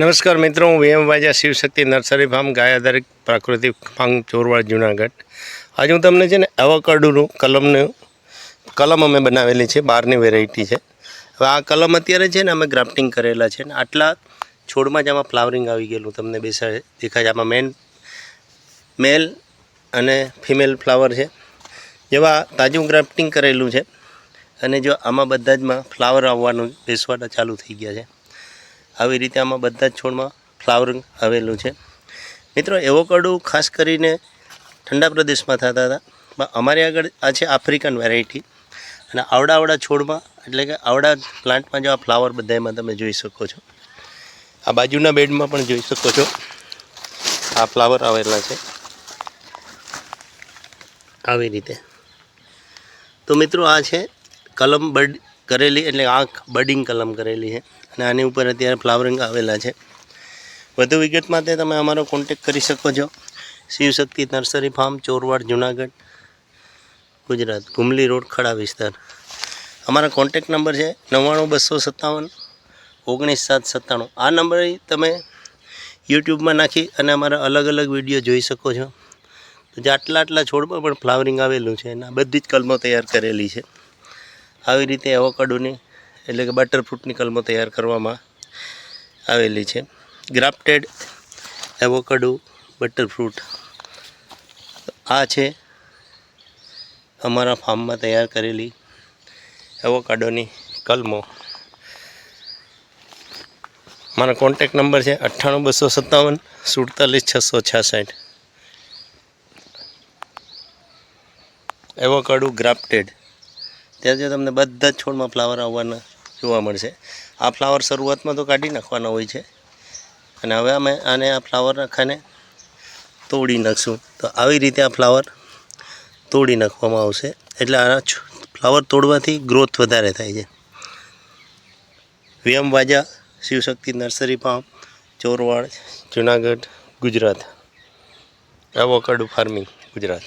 નમસ્કાર મિત્રો, હું VM Vaja Shivshakti nursery farm ગાય આધારિત પ્રાકૃતિક ફાર્મ, ચોરવાડ, જુનાગઢ. આજે હું તમને છે ને એવોકાડોનું કલમનું, કલમ અમે બનાવેલી છે, બહારની વેરાયટી છે. હવે આ કલમ અત્યારે છે ને અમે ગ્રાફ્ટિંગ કરેલા છે ને આટલા છોડમાં જ આમાં ફ્લાવરિંગ આવી ગયેલું તમને બેસાડે, દેખાય છે. આમાં મેન મેલ અને ફિમેલ ફ્લાવર છે. જેવા તાજું ગ્રાફ્ટિંગ કરેલું છે અને જો આમાં બધા જમાં ફ્લાવર આવવાનું બેસવાના ચાલુ થઈ ગયા છે. આવી રીતે આમાં બધા જ છોડમાં ફ્લાવરિંગ આવેલું છે. મિત્રો એવોકાડો ખાસ કરીને ઠંડા પ્રદેશમાં થતા હતા. પણ અમારી આગળ આ છે આફ્રિકન વેરાયટી અને આવડા આવડા છોડમાં, એટલે કે આવડા પ્લાન્ટમાં જો આ ફ્લાવર બધામાં તમે જોઈ શકો છો. આ બાજુના બેડમાં પણ જોઈ શકો છો. આ ફ્લાવર આવેલા છે. આવી રીતે. તો મિત્રો, આ છે કલમ બડ કરેલી એટલે આંખ બડિંગ કલમ કરેલી છે. અને આની ઉપર અત્યારે ફ્લાવરિંગ આવેલા છે. વધુ વિગત માટે તમે અમારો કોન્ટેક કરી શકો છો. Shivshakti nursery farm, Chorwad, Junagadh, Gujarat Gumli road, Khada વિસ્તાર. અમારા કોન્ટેક નંબર છે નવ્વાણું, બસો સત્તાવન, ઓગણીસ, સાત, સત્તાણું. આ નંબરે તમે યુટ્યુબમાં નાખી અને અમારા અલગ અલગ વીડિયો જોઈ શકો છો. તો જે આટલા આટલા છોડમાં પણ ફ્લાવરિંગ આવેલું છે અને બધી જ કલમો તૈયાર કરેલી છે. આવી રીતે એવોકાડોની એટલે કે બટરફ્રૂટની કલમો તૈયાર કરવામાં આવેલી છે. ગ્રાફ્ટેડ એવોકાડો બટરફ્રૂટ આ છે અમારા ફાર્મમાં તૈયાર કરેલી એવોકાડોની કલમો. મારો કોન્ટેક નંબર છે અઠ્ઠાણું બસો સત્તાવન સુડતાલીસ છસો છાસઠ. એવોકાડો ગ્રાફ્ટેડ ત્યાં જે તમને બધા જ છોડમાં ફ્લાવર આવવાના જોવા મળશે. આ ફ્લાવર શરૂઆતમાં તો કાઢી નાખવાના હોય છે. અને હવે અમે આને આ ફ્લાવર આખાને તોડી નાખશું. તો આવી રીતે આ ફ્લાવર તોડી નાખવામાં આવશે. એટલે આ ફ્લાવર તોડવાથી ગ્રોથ વધારે થાય છે. Vyam Vaja, Shivshakti, nursery farm Chorwad, Junagadh, Gujarat. Avocado farming Gujarat.